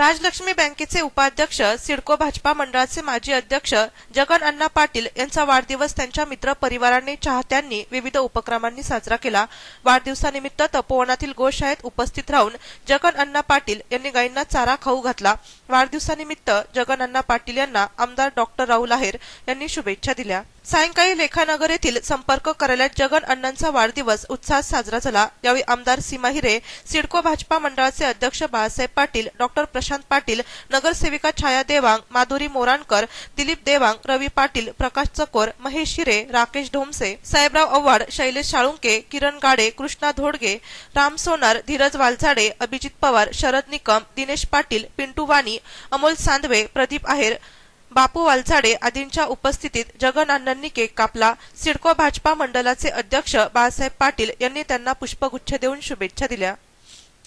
राजलक्ष्मी बँकेचे उपाध्यक्ष सिडको भाजपा मंडळाचे माजी अध्यक्ष जगन अण्णा पाटील यांचा वाढदिवस त्यांच्या मित्र परिवाराने चाहत्यांनी विविध उपक्रमांनी साजरा केला. वाढदिवसानिमित्त तपोवनातील गोशाळेत उपस्थित राहून जगन अण्णा पाटील यांनी गायींना चारा खाऊ घातला. वाढदिवसानिमित्त जगन अण्णा पाटील यांना आमदार डॉक्टर राहुल आहेर यांनी शुभेच्छा दिल्या. सायंकाळी लेखानगर येथील संपर्क कार्यालयात जगन अण्णांचा वाढदिवस उत्साहात साजरा झाला. यावेळी आमदार सीमा हिरे सिडको भाजपा मंडळाचे अध्यक्ष बाळासाहेब पाटील डॉक्टर प्रशांत पाटील नगरसेविका छाया देवांग माधुरी मोराणकर दिलीप देवांग रवी पाटील प्रकाश चकोर महेश शिरे राकेश ढोमसे साहेबराव आव्हाड शैलेश साळुंके किरण गाडे कृष्णा धोडगे राम सोनार धीरज वालझाडे अभिजित पवार शरद निकम दिनेश पाटील पिंटू वाणी अमोल सांदवे प्रदीप आहेर बापू वालझाडे आदींच्या उपस्थितीत जगन केक कापला. सिडको भाजपा मंडळाचे अध्यक्ष बाळासाहेब पाटील यांनी त्यांना पुष्पगुच्छ देऊन शुभेच्छा दिल्या.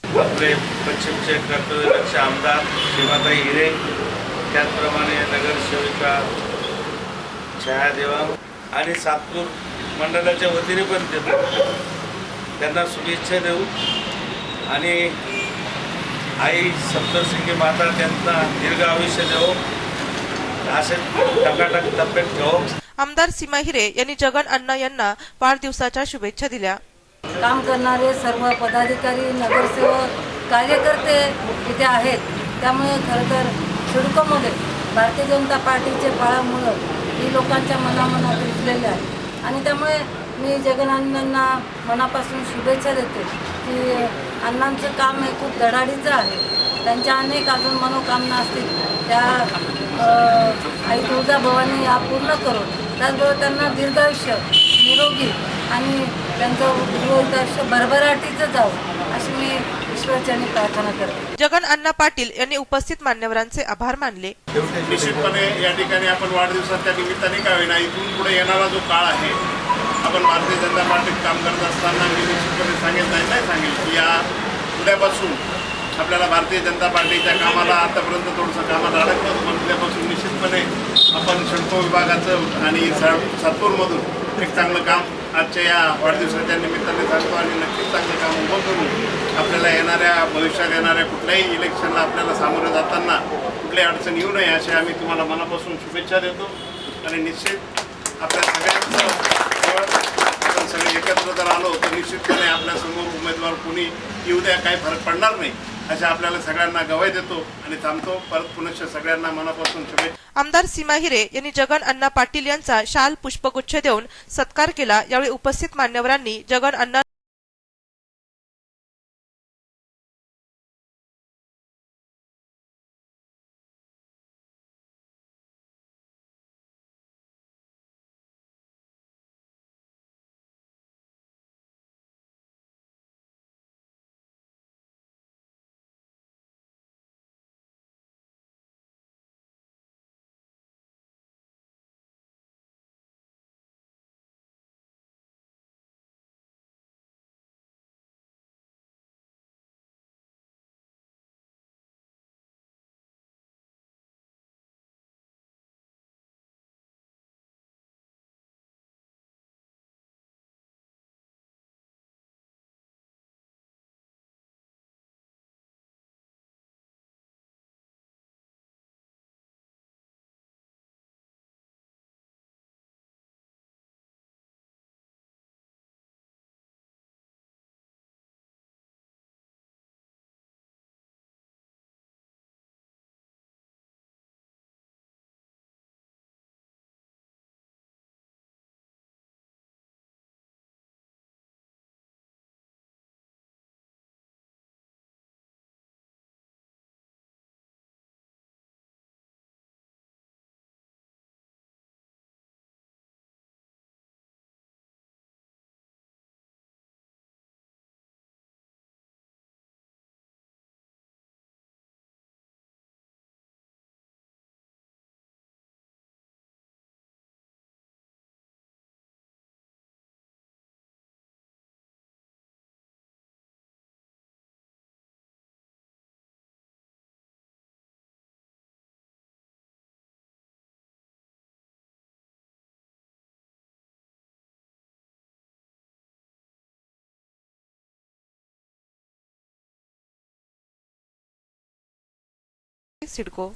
आपले पश्चिमचे कर्तव्यदक्ष आमदार श्रीमाताई हिरे त्याचप्रमाणे नगरसेविका छाया देवा आणि सातपूर मंडळाच्या वतीने पण देतो त्यांना शुभेच्छा देऊ. आणि आई सप्तसिंगी माता त्यांना दीर्घ आयुष्य देऊ. असे टकाटक तब्येत घेऊ. आमदार सीमा हिरे यांनी जगन अण्णा यांना वाढदिवसाच्या शुभेच्छा दिल्या. काम करणारे सर्व पदाधिकारी नगरसेवक कार्यकर्ते इथे आहेत. त्यामुळे खरं तर सिडकोमध्ये भारतीय जनता पार्टीचे फळामुळं ही लोकांच्या मनामनात रुजलेले आहे. आणि त्यामुळे मी जगनानंदांना मनापासून शुभेच्छा देते की अण्णांचं काम हे खूप धडाडीचं आहे. त्यांच्या अनेक अजून मनोकामना असतील. त्या आई तुळजाभवानी या पूर्ण करून त्याचबरोबर त्यांना दीर्घायुष्य निरोगी आणि त्यांचं भरभराटीचं जावं अशी मी ईश्वरचरणी प्रार्थना करते. जगन अण्णा पाटील यांनी उपस्थित मान्यवरांचे आभार मानले. निश्चितपणे या ठिकाणी आपण वाढदिवसाच्या निमित्ताने का होईना इथून पुढे येणारा जो काळ आहे आपण भारतीय जनता पार्टीत काम करत असताना मी निश्चितपणे सांगेल नाही नाही सांगेल की या उद्यापासून आपल्याला भारतीय जनता पार्टीच्या कामाला आतापर्यंत थोडंसं कामाला अडकलं उद्यापासून निश्चितपणे आपण शिडको विभागाचं आणि सातपूरमधून एक चांगलं काम आजच्या या वाढदिवसाच्या निमित्ताने सांगतो आणि नक्कीच चांगलं काम उभं करू आपल्याला येणाऱ्या भविष्यात येणाऱ्या कुठल्याही इलेक्शनला आपल्याला सामोरं जाताना कुठली अडचण येऊ नये अशी आम्ही तुम्हाला मनापासून शुभेच्छा देतो. आणि निश्चित आपल्या सगळ्यांचं आपण सगळे एकत्र जर आलो तर निश्चितपणे आपल्यासमोर उमेदवार कोणी येऊ द्या काही फरक पडणार नाही. अशा आपल्याला सगळ्यांना गवाही देतो आणि थांबतो. परत पुनश्च सगळ्यांना मनापासून शुभेच्छा आमदार सीमा हिरे यांनी जगन अण्णा पाटील यांचा शाल पुष्पगुच्छ देऊन सत्कार केला. यावेळी उपस्थित मान्यवरांनी जगन अण्णा सिडको